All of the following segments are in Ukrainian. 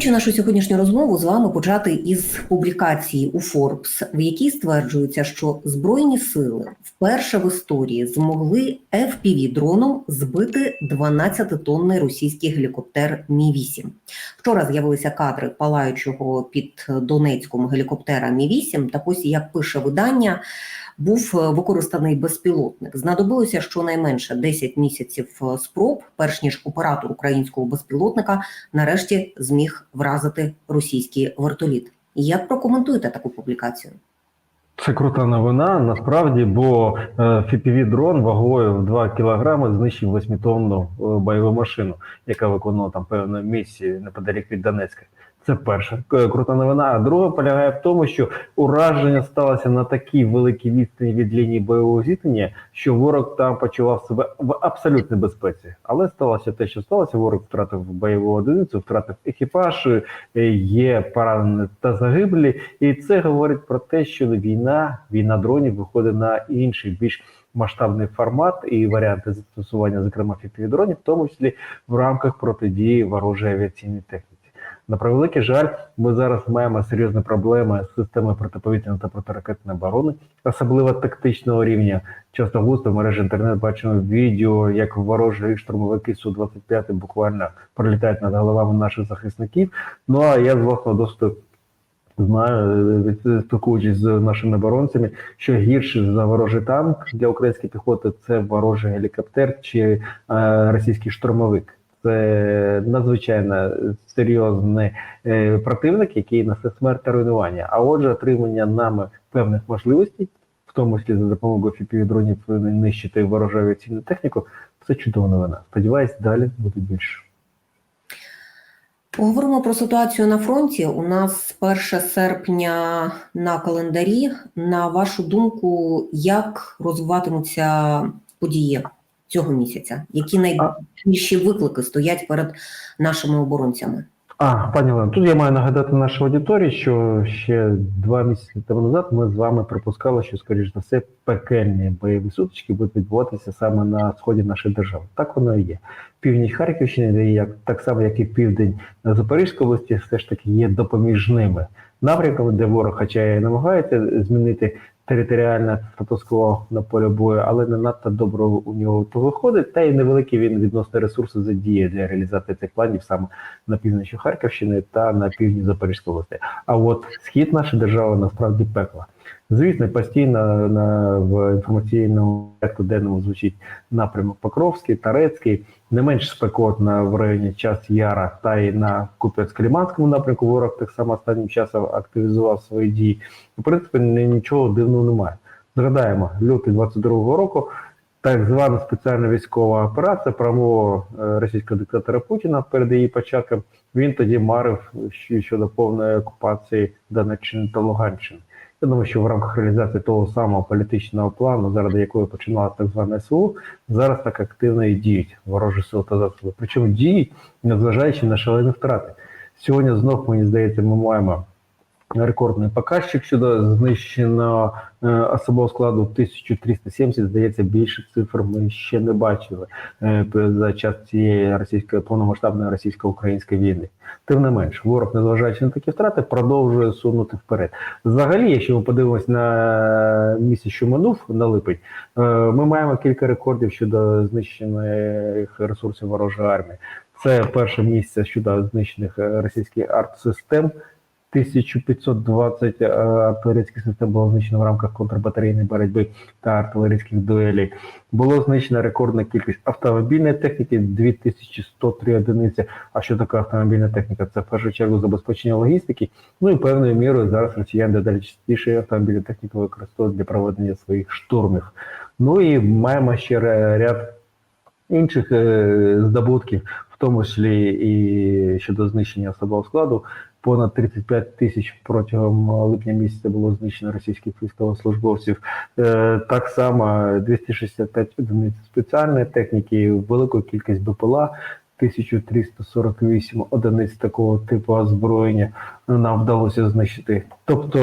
Хочу нашу сьогоднішню розмову з вами почати із публікації у Forbes, в якій стверджується, що Збройні сили вперше в історії змогли fpv дроном збити 12-тонний російський гелікоптер Мі 8 Вчора з'явилися кадри палаючого під Донецьком гелікоптера Мі 8 Так ось як пише видання. Був використаний безпілотник. Знадобилося щонайменше 10 місяців спроб, перш ніж оператор українського безпілотника нарешті зміг вразити російський вертоліт. Як прокоментуєте таку публікацію? Це крута новина насправді, бо fpv дрон вагою в 2 кілограми знищив 8-тонну бойову машину, яка виконувала там певну місію неподалік від Донецька. Це перша крута новина. А друга полягає в тому, що ураження сталося на такій великій відстані від лінії бойового зіткнення, що ворог там почував себе в абсолютній безпеці. Але сталося те, що сталося. Ворог втратив бойову одиницю, втратив екіпаж, є поранені та загиблі, і це говорить про те, що війна, війна дронів виходить на інший більш масштабний формат і варіанти застосування, зокрема фіпівдронів, в тому числі в рамках протидії ворожої авіаційної техніки. На превеликий жаль, ми зараз маємо серйозні проблеми з системою протиповітряної та протиракетної оборони, особливо тактичного рівня. Часто густо в мережі інтернет бачимо відео, як ворожі штурмовики су 25 буквально пролітають над головами наших захисників. Ну а я з власного досвіду знаю, спілкуючись з нашими оборонцями, що гірше за ворожий танк для української піхоти це ворожий гелікоптер чи е, російський штурмовик. Це надзвичайно серйозний е, противник, який несе смерть та руйнування. А отже, отримання нами певних можливостей, в тому числі за допомогою фіпівдронів нищити ворожу авіаційну техніку, це чудова новина. Сподіваюсь, далі буде більше. Поговоримо про ситуацію на фронті. У нас 1 серпня на календарі. На вашу думку, як розвиватимуться події? Цього місяця? Які найбільші виклики стоять перед нашими оборонцями? А, пані Олена, тут я маю нагадати нашій аудиторії, що ще два місяці тому назад ми з вами припускали, що, скоріш за все, пекельні бойові сутички будуть відбуватися саме на сході нашої держави. Так воно і є. Північ Харківщини, як так само, як і південь Запорізької області, все ж таки є допоміжними напрямками, де ворог, хоча і намагається змінити територіальне статус-кво на полі бою, але не надто добре у нього то виходить. Та й невеликі він відносно ресурси задіє для реалізації цих планів саме на півночі Харківщини та на півдні Запорізької області. А от схід нашої держави насправді пекла. Звісно, постійно на в інформаційному порядку денному звучить напрямок Покровський, Тарецький, не менш спекотно в районі час Яра та й на Куп'янсько-Ліманському напрямку ворог так само останнім часом активізував свої дії. В принципі, нічого дивного немає. Згадаємо, лютий 22-го року. Так звана спеціальна військова операція промова російського диктатора Путіна перед її початком. Він тоді марив щодо повної окупації Донеччини та Луганщини. Я думаю, що в рамках реалізації того самого політичного плану, заради якої починалася так звана СУ, зараз так активно і діють ворожі сили та засоби. Причому діють, незважаючи на шалені втрати. Сьогодні знов, мені здається, ми маємо рекордний показчик щодо знищеного е, особового складу 1370, здається, більше цифр ми ще не бачили е, за час цієї російської повномасштабної російсько-української війни. Тим не менш, ворог, незважаючи на такі втрати, продовжує сунути вперед. Взагалі, якщо ми подивимось на місяць, що минув на липень, е, ми маємо кілька рекордів щодо знищених ресурсів ворожої армії. Це перше місце щодо знищених російських арт-систем. 1520 артилерійських систем було знищено в рамках контрбатарейної боротьби та артилерійських дуелей. Було знищена рекордна кількість автомобільної техніки 2103 одиниці. А що таке автомобільна техніка? Це в першу чергу забезпечення логістики. Ну і певною мірою зараз росіяни дедалі частіше автомобільну техніку використовують для проведення своїх штурмів. Ну і маємо ще ряд інших е, здобутків, в тому числі і щодо знищення особового складу. Понад 35 тисяч протягом липня місяця було знищено російських військовослужбовців. Так само 265 одиниць спеціальної техніки, велику кількість БПЛА, 1348 одиниць такого типу озброєння нам вдалося знищити. Тобто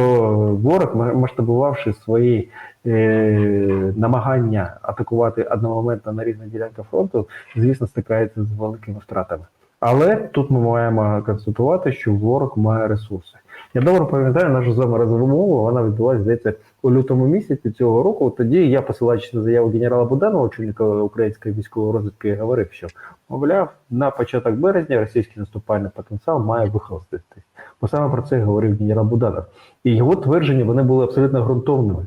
ворог, масштабувавши свої е, намагання атакувати одномоментно на різних ділянках фронту, звісно, стикається з великими втратами. Але тут ми маємо констатувати, що ворог має ресурси. Я добре пам'ятаю нашу з вами розмову, вона відбулася, здається, у лютому місяці цього року. Тоді я, посилаючись на заяву генерала Буданова, очільника української військової розвідки, говорив, що мовляв, на початок березня російський наступальний потенціал має вихолоститись. Бо саме про це говорив генерал Буданов. І його твердження вони були абсолютно ґрунтовними.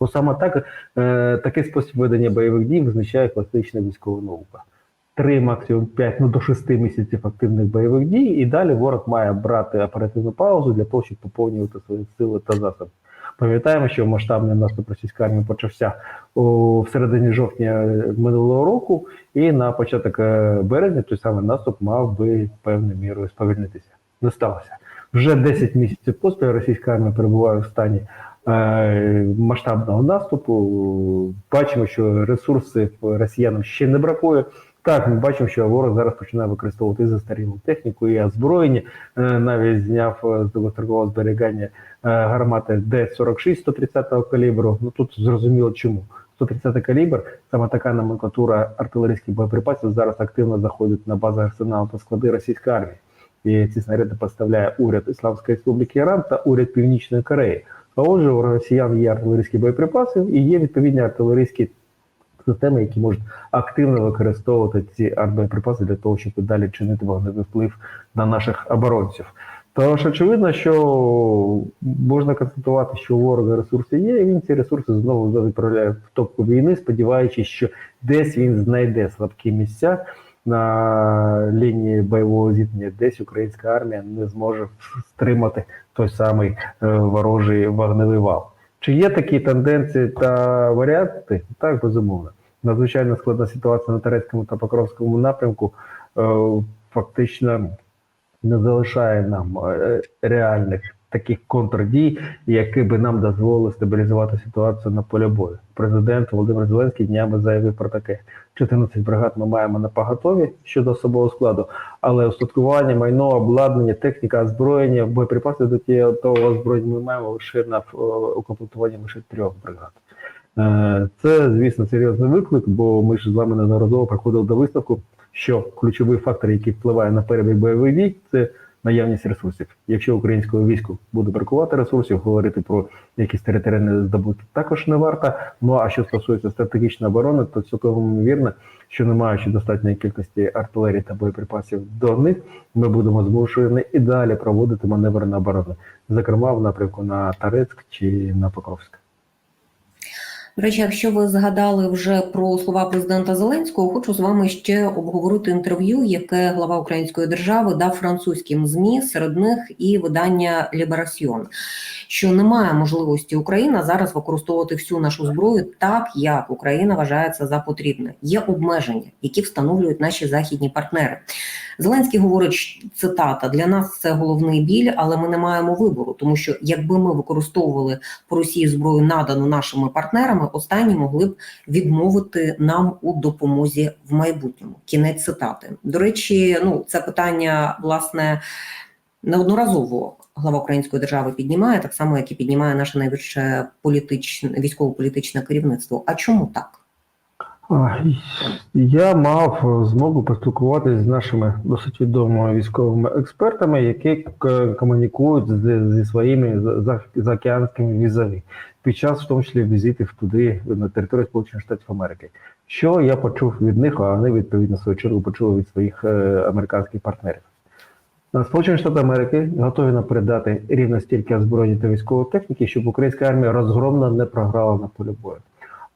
Бо саме так, е, такий спосіб ведення бойових дій визначає класична військова наука. Три, максимум 5, ну до 6 місяців активних бойових дій, і далі ворог має брати оперативну паузу для того, щоб поповнювати свої сили та засоби. Пам'ятаємо, що масштабний наступ російської армії почався в середині жовтня минулого року, і на початок е, березня той самий наступ мав би певною мірою сповільнитися. Не сталося. Вже 10 місяців поспіль російська армія перебуває в стані е, масштабного наступу. Бачимо, що ресурсів росіянам ще не бракує. Так, ми бачимо, що ворог зараз починає використовувати застарілу техніку, і озброєння. Е, Навіть зняв е, з довгострокового зберігання е, гармати Д-46 130-го калібру. Ну тут зрозуміло чому. 130 калібр, саме така номенклатура артилерійських боєприпасів зараз активно заходить на бази арсеналу та склади російської армії. І ці снаряди поставляє уряд Ісламської Республіки Іран та уряд Північної Кореї. А отже, у росіян є артилерійські боєприпаси і є відповідні артилерійські системи, які можуть активно використовувати ці артбоєприпаси для того, щоб далі чинити вогневий вплив на наших оборонців. Тож очевидно, що можна констатувати, що у ворога ресурси є, і він ці ресурси знову відправляє в топку війни, сподіваючись, що десь він знайде слабкі місця на лінії бойового зіткнення, десь українська армія не зможе стримати той самий е, ворожий вогневий вал. Чи є такі тенденції та варіанти? Так, безумовно. Надзвичайно складна ситуація на Терецькому та Покровському напрямку е, фактично не залишає нам е, реальних таких контрдій, які би нам дозволили стабілізувати ситуацію на полі бою. Президент Володимир Зеленський днями заявив про таке: 14 бригад ми маємо на поготові щодо особового складу, але устаткування, майно, обладнання, техніка, озброєння, боєприпаси до тієї того озброєння ми маємо лише на е, укомплектуванні лише трьох бригад. Е, Це, звісно, серйозний виклик, бо ми ж з вами неодноразово приходили до висновку, що ключовий фактор, який впливає на перебіг бойових дій, це наявність ресурсів. Якщо українському війську буде бракувати ресурсів, говорити про якісь територіальні здобутки також не варто. Ну а що стосується стратегічної оборони, то цілком ймовірно, що не маючи достатньої кількості артилерії та боєприпасів до них, ми будемо змушені і далі проводити маневри на оборону, зокрема в напрямку на Тарецьк чи на Покровськ. До речі, якщо ви згадали вже про слова президента Зеленського, хочу з вами ще обговорити інтерв'ю, яке глава української держави дав французьким змі, серед них і видання Ліберасьйон, що немає можливості Україна зараз використовувати всю нашу зброю так, як Україна вважає це за потрібне. Є обмеження, які встановлюють наші західні партнери. Зеленський говорить, цитата: для нас це головний біль, але ми не маємо вибору, тому що якби ми використовували по Росії зброю, надану нашими партнерами, останні могли б відмовити нам у допомозі в майбутньому. Кінець цитати. До речі, ну це питання власне неодноразово глава української держави піднімає, так само як і піднімає наше найвище політичне військово-політичне керівництво. А чому так? Я мав змогу поспілкуватися з нашими досить відомими військовими експертами, які комунікують з- зі своїми за- за- заокеанськими візові під час, в тому числі, візитів туди на територію Сполучених Штатів Америки. Що я почув від них, а вони відповідно свою чергу почули від своїх е, американських партнерів. Сполучені Штати Америки готові нам передати рівно стільки озброєння та військової техніки, щоб українська армія розгромно не програла на полі бою.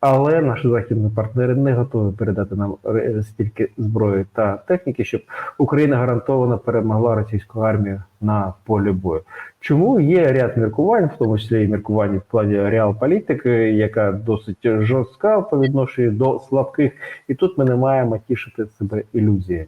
Але наші західні партнери не готові передати нам стільки зброї та техніки, щоб Україна гарантовано перемогла російську армію на полі бою. Чому є ряд міркувань, в тому числі і міркувань в плані реалполітики, яка досить жорстка по відношенню до слабких, і тут ми не маємо тішити себе ілюзіями.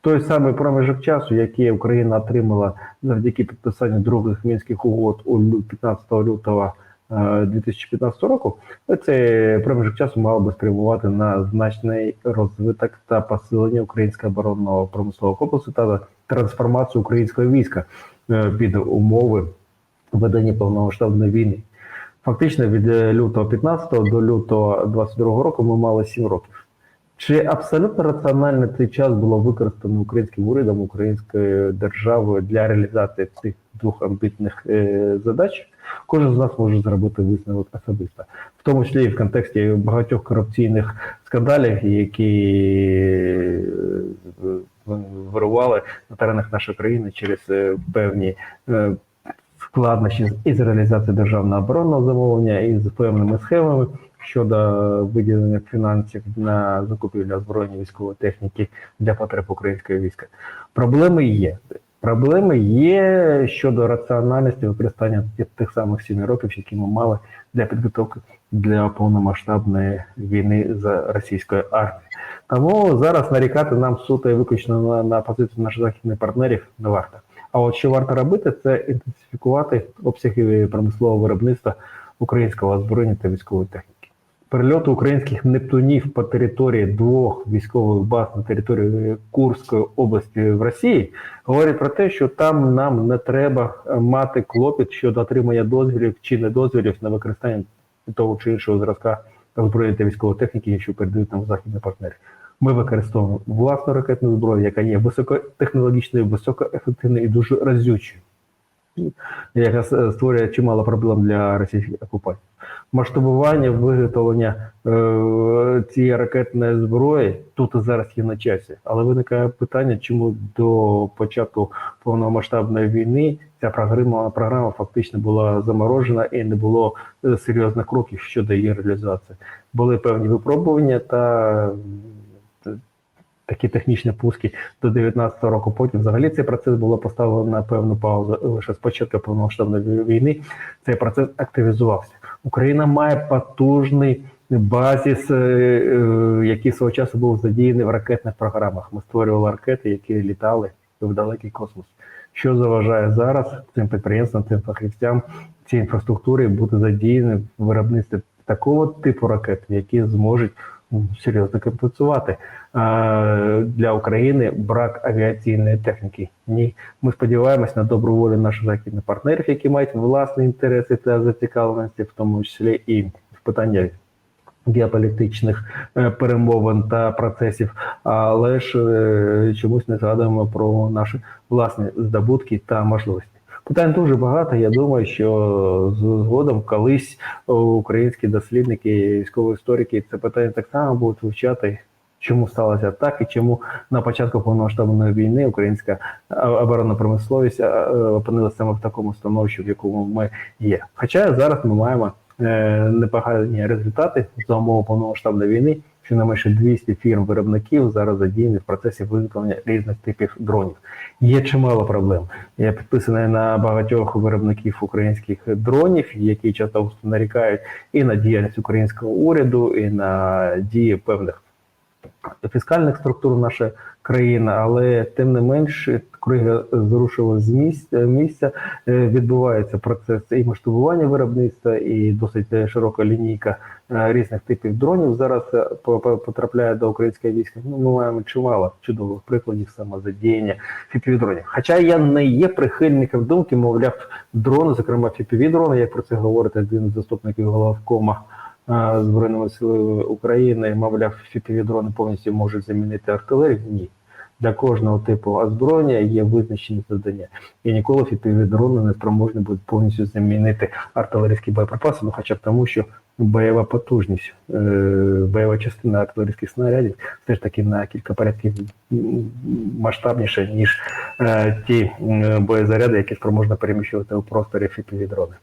Той самий проміжок часу, який Україна отримала завдяки підписанню других мінських угод у лю- 15 лютого е, 2015 року, цей проміжок часу мав би спрямувати на значний розвиток та посилення українського оборонного промислового комплексу та трансформацію українського війська е, під умови ведення повномасштабної війни. Фактично від е, лютого 15 до лютого 22 року ми мали 7 років. Чи абсолютно раціонально цей час було використано українським урядом, українською державою для реалізації цих двох амбітних е, задач? Кожен з нас може зробити висновок особисто, в тому числі і в контексті багатьох корупційних скандалів, які е, вирували на теренах нашої країни через е, певні е, складнощі із реалізації державного оборонного замовлення і з певними схемами щодо виділення фінансів на закупівлю озброєння військової техніки для потреб українського війська. Проблеми є. Проблеми є щодо раціональності використання тих самих семи років, які ми мали для підготовки для повномасштабної війни за російською армією. Тому зараз нарікати нам суто і виключно на, на позицію наших західних партнерів не варто. А от що варто робити, це інтенсифікувати обсяги промислового виробництва українського озброєння та військової техніки. Перельоти українських нептунів по території двох військових баз на території Курської області в Росії говорять про те, що там нам не треба мати клопіт щодо отримання дозволів чи недозволів на використання того чи іншого зразка озброєння та військової техніки, що передають нам західні партнери. Ми використовуємо власну ракетну зброю, яка є високотехнологічною, високоефективною і дуже разючою, яка створює чимало проблем для російських окупантів. Масштабування виготовлення е, цієї ракетної зброї тут і зараз є на часі, але виникає питання, чому до початку повномасштабної війни ця програма програма фактично була заморожена і не було серйозних кроків щодо її реалізації. Були певні випробування та такі технічні пуски до 2019 року. Потім взагалі цей процес було поставлено на певну паузу. Лише з початку повномасштабної війни цей процес активізувався. Україна має потужний базіс, який свого часу був задіяний в ракетних програмах. Ми створювали ракети, які літали в далекий космос. Що заважає зараз цим підприємствам, цим фахівцям, цій інфраструктурі бути задіяні в виробництві такого типу ракет, які зможуть серйозно компенсувати для України брак авіаційної техніки. Ні, ми сподіваємось на добру волю наших західних партнерів, які мають власні інтереси та зацікавленості, в тому числі і в питаннях геополітичних перемовин та процесів, але ж чомусь не згадуємо про наші власні здобутки та можливості. Питань дуже багато. Я думаю, що згодом колись українські дослідники, військові історики це питання так само будуть вивчати, чому сталося так і чому на початку повномасштабної війни українська оборонна промисловість опинилася саме в такому становищі, в якому ми є. Хоча зараз ми маємо непогані результати за умови повномасштабної війни. Що не менше 200 фірм виробників зараз задіяні в процесі виготовлення різних типів дронів. Є чимало проблем. Я підписаний на багатьох виробників українських дронів, які часто нарікають і на діяльність українського уряду, і на дії певних фіскальних структур нашої країни, але тим не менш, коли зрушили з місця, місця, відбувається процес і масштабування виробництва, і досить широка лінійка різних типів дронів зараз потрапляє до українського війська. Ну, ми маємо чимало чудових прикладів самозадіяння фіпіві-дронів. Хоча я не є прихильником думки, мовляв, дрони, зокрема фіпіві-дрони, як про це говорить один з заступників головкома Збройними силами України, мовляв, фіпіві дрони повністю можуть замінити артилерію. Ні. Для кожного типу озброєння є визначені завдання. І ніколи фіпіві дрони не спроможні будуть повністю замінити артилерійські боєприпаси, ну хоча б тому, що бойова потужність, бойова частина артилерійських снарядів все ж таки на кілька порядків масштабніша, ніж ті боєзаряди, які спроможні переміщувати у просторі фіпіві дрони.